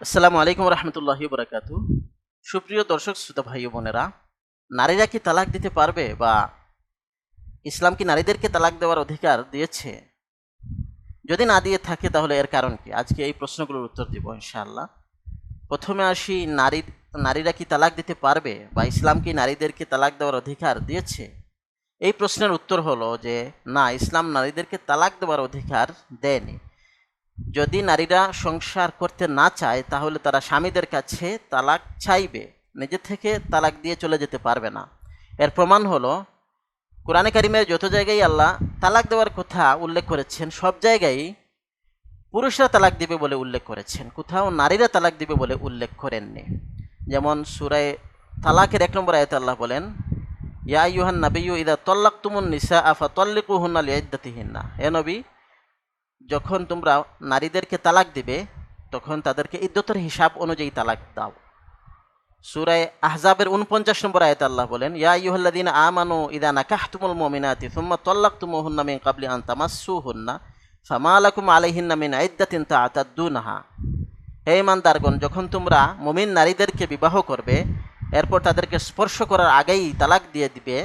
আসসালামু আলাইকুম রহমতুল্লাহি বরাকাতু। সুপ্রিয় দর্শক, শ্রোতা ভাই বোনেরা, নারীরা কি তালাক দিতে পারবে বা ইসলাম কি নারীদেরকে তালাক দেওয়ার অধিকার দিয়েছে? যদি না দিয়ে থাকে, তাহলে এর কারণ কি? আজকে এই প্রশ্নগুলোর উত্তর দিব ইনশাআল্লাহ। প্রথমে আসি, নারী, নারীরা কি তালাক দিতে পারবে বা ইসলাম কি নারীদেরকে তালাক দেওয়ার অধিকার দিয়েছে? এই প্রশ্নের উত্তর হলো যে, না, ইসলাম নারীদেরকে তালাক দেওয়ার অধিকার দেয়নি। যদি নারীরা সংসার করতে না চায়, তাহলে তারা স্বামীদের কাছে তালাক চাইবে। নিজে থেকে তালাক দিয়ে চলে যেতে পারবে না। এর প্রমাণ হলো, কোরআনে কারিমের যত জায়গায় আল্লাহ তালাক দেওয়ার কথা উল্লেখ করেছেন, সব জায়গায় পুরুষরা তালাক দিবে বলে উল্লেখ করেছেন। কোথাও নারীরা তালাক দিবে বলে উল্লেখ করেননি। যেমন সুরায় তালাকের এক নম্বর আয়তে আল্লাহ বলেন, ইয়া ইউহান নাবিউ ইদা তল্লাক তুমুন নিসা আফা তল্লিকু হুন্না লিয়াদ্দাতিহিন্না এ নবী যখন তোমরা নারীদেরকে তালাক দিবে, তখন তাদেরকে ইদ্যতের হিসাব অনুযায়ী তালাক দাও। সুরায় আহজাবের উনপঞ্চাশ নম্বর আয়তে আল্লাহ বলেন, ইয়া ইউহল্লাদিন আমানু ইদা নাকাহতুমুল মুমিনাতি সুম্মা তাল্লাকতুমুহুন্না মিন ক্বাবলি আন তামাসসুহুন্না ফামা লাকুম আলাইহিন্না মিন ইদ্দাতিন তা'তাদ্দুনাহা। হে ইমানদারগণ, যখন তোমরা মুমিন নারীদেরকে বিবাহ করবে, এরপর তাদেরকে স্পর্শ করার আগেই তালাক দিয়ে দিবে,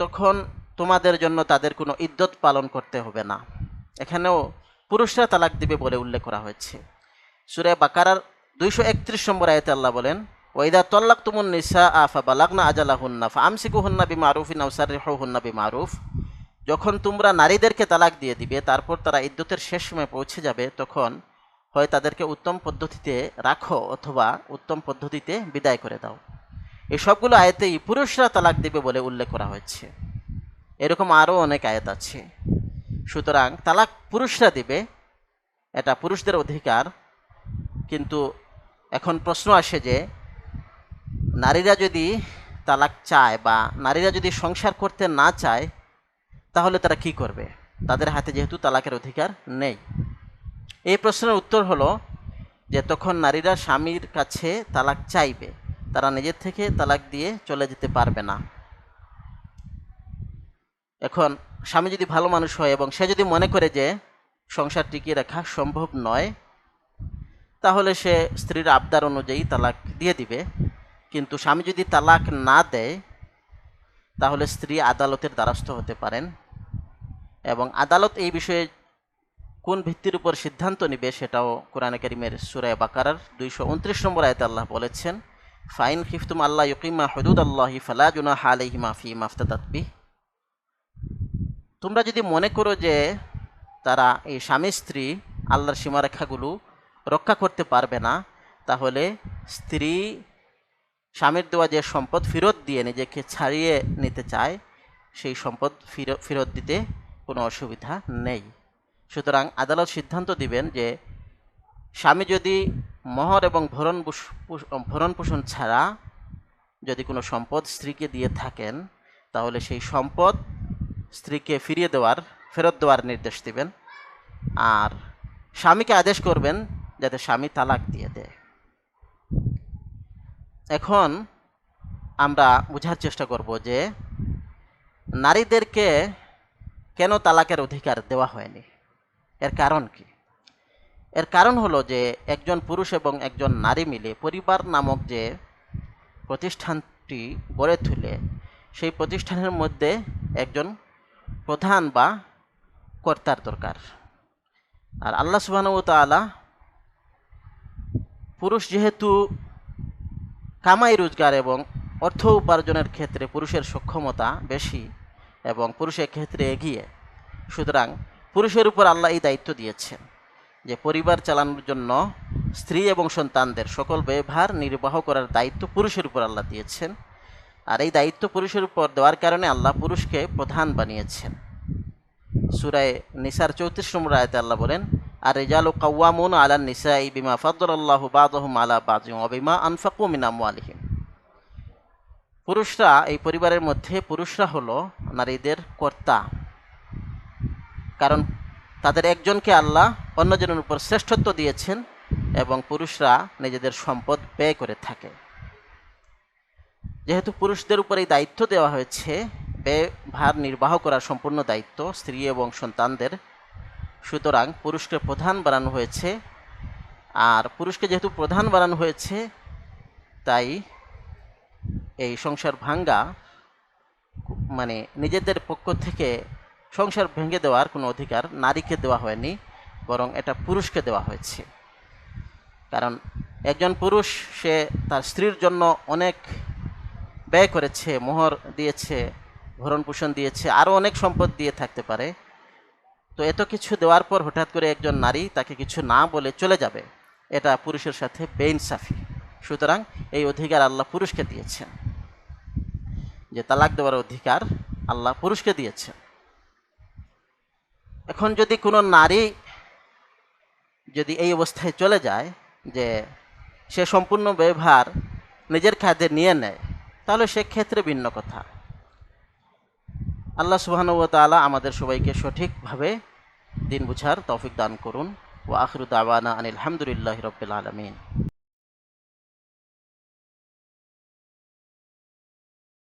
তখন তোমাদের জন্য তাদের কোনো ইদ্যত পালন করতে হবে না। এখানেও পুরুষরা তালাক দিবে বলে উল্লেখ করা হয়েছে। সুরে বাকারার দুইশো একত্রিশ নম্বর আয়তে আল্লাহ বলেন ওইদা তল্লাক তুমুন নিসা আফা বালাগনা আজালা হুন্না ফা আমসিকু হুন্না বি মারুফ রেহ হুন্না বি মারুফ যখন তোমরা নারীদেরকে তালাক দিয়ে দিবে, তারপর তারা ইদ্যুতের শেষ সময় পৌঁছে যাবে, তখন হয় তাদেরকে উত্তম পদ্ধতিতে রাখো অথবা উত্তম পদ্ধতিতে বিদায় করে দাও। এই সবগুলো আয়তেই পুরুষরা তালাক দিবে বলে উল্লেখ করা হয়েছে। এরকম আরও অনেক আয়াত আছে। সুতরাং তালাক পুরুষরা দিবে, এটা পুরুষদের অধিকার। কিন্তু এখন প্রশ্ন আসে যে, নারীরা যদি তালাক চায় বা নারীরা যদি সংসার করতে না চায়, তাহলে তারা কি করবে? তাদের হাতে যেহেতু তালাকের অধিকার নেই। এই প্রশ্নের উত্তর হলো যে, তখন নারীরা স্বামীর কাছে তালাক চাইবে। তারা নিজের থেকে তালাক দিয়ে চলে যেতে পারবে না। এখন স্বামী যদি ভালো মানুষ হয় এবং সে যদি মনে করে যে সংসার টিকিয়ে রাখা সম্ভব নয়, তাহলে সে স্ত্রীর আবদার অনুযায়ী তালাক দিয়ে দিবে। কিন্তু স্বামী যদি তালাক না দেয়, তাহলে স্ত্রী আদালতের দ্বারস্থ হতে পারেন এবং আদালত এই বিষয়ে কোন ভিত্তির উপর সিদ্ধান্ত নিবে সেটাও কোরআনে করিমের সুরায় বাকারার দুইশো উনত্রিশ নম্বর আয়তে আল্লাহ বলেছেন, ফাইন খিফতুম আল্লাহ ইকিমা হদুদ আল্লাহি ফালা জুনা আলাইহিমা ফি মাফতাদাতবি তোমরা যদি মনে করো যে তারা এই স্বামী স্ত্রী, আল্লাহর সীমারেখাগুলো রক্ষা করতে পারবে না, তাহলে স্ত্রী স্বামীর দেওয়া যে সম্পদ ফেরত দিয়ে নিজেকে ছাড়িয়ে নিতে চায়, সেই সম্পদ ফিরত দিতে কোনো অসুবিধা নেই। সুতরাং আদালত সিদ্ধান্ত দিবেন যে স্বামী যদি মহর এবং ভরণ ভরণ পোষণ ছাড়া যদি কোনো সম্পদ স্ত্রীকে দিয়ে থাকেন, তাহলে সেই সম্পদ স্ত্রীকে ফিরিয়ে দেওয়ার, ফেরত দেওয়ার নির্দেশ দিবেন। আর স্বামীকে আদেশ করবেন যাতে স্বামী তালাক দিয়ে দেয়। এখন আমরা বোঝার চেষ্টা করব যে নারীদেরকে কেন তালাকের অধিকার দেওয়া হয়নি? এর কারণ কি? এর কারণ হলো যে একজন পুরুষ এবং একজন নারী মিলে পরিবার নামক যে প্রতিষ্ঠানটি গড়ে তুলে, সেই প্রতিষ্ঠানের মধ্যে একজন প্রধান বা কর্তার দরকার। আর আল্লাহ সুবাহ তালা পুরুষ যেহেতু কামাই রোজগার এবং অর্থ উপার্জনের ক্ষেত্রে পুরুষের সক্ষমতা বেশি এবং পুরুষের ক্ষেত্রে এগিয়ে, সুতরাং পুরুষের উপর আল্লাহ এই দায়িত্ব দিয়েছেন যে পরিবার চালানোর জন্য স্ত্রী এবং সন্তানদের সকল ব্যবহার নির্বাহ করার দায়িত্ব পুরুষের উপর আল্লাহ দিয়েছেন। আর এই দায়িত্ব পুরুষের উপর দেওয়ার কারণে আল্লাহ পুরুষকে প্রধান বানিয়েছেন। সুরায় নিসার চৌত্রিশ নম্বর আয়তে আল্লাহ বলেন আর রেজালু কাওয়ামুন আলা নিসাই বিমা ফাদ্দুল্লাহ বাদহম আলা বাজিম অবিমা আনফাকু মিনাম আলিহিম পুরুষরা, এই পরিবারের মধ্যে পুরুষরা হলো নারীদের কর্তা। কারণ তাদের একজনকে আল্লাহ অন্যজনের উপর শ্রেষ্ঠত্ব দিয়েছেন এবং পুরুষরা নিজেদের সম্পদ ব্যয় করে থাকে। যেহেতু পুরুষদের উপর এই দায়িত্ব দেওয়া হয়েছে ব্যয় ভার নির্বাহ করার সম্পূর্ণ দায়িত্ব স্ত্রী এবং সন্তানদের। সুতরাং পুরুষকে প্রধান বানানো হয়েছে। আর পুরুষকে যেহেতু প্রধান বানানো হয়েছে, তাই এই সংসার ভাঙ্গা মানে নিজেদের পক্ষ থেকে সংসার ভেঙে দেওয়ার কোনো অধিকার নারীকে দেওয়া হয়নি, বরং এটা পুরুষকে দেওয়া হয়েছে। কারণ একজন পুরুষ, সে তার স্ত্রীর জন্য অনেক ব্যয় করেছে, মোহর দিয়েছে ভরণ পোষণ দিয়েছে আরও অনেক সম্পদ দিয়ে থাকতে পারে। তো এত কিছু দেওয়ার পর হঠাৎ করে একজন নারী তাকে কিছু না বলে চলে যাবে। এটা পুরুষের সাথে বেইনসাফি। সুতরাং এই অধিকার আল্লাহ পুরুষকে দিয়েছেন। যে তালাক দেওয়ার অধিকার আল্লাহ পুরুষকে দিয়েছেন। এখন যদি কোনো নারী যদি এই অবস্থায় চলে যায় যে সে সম্পূর্ণ ব্যবহার নিজের খাদ্যে নিয়ে নেয় তাহলে সেক্ষেত্রে ভিন্ন কথা। আল্লাহ সুবাহানুব তালা আমাদের সবাইকে সঠিকভাবে দিন বুঝার তৌফিক দান করুন। ও আখরুদ আওয়ানা আনিল হামদুলিল্লাহ রবিল আলমিন।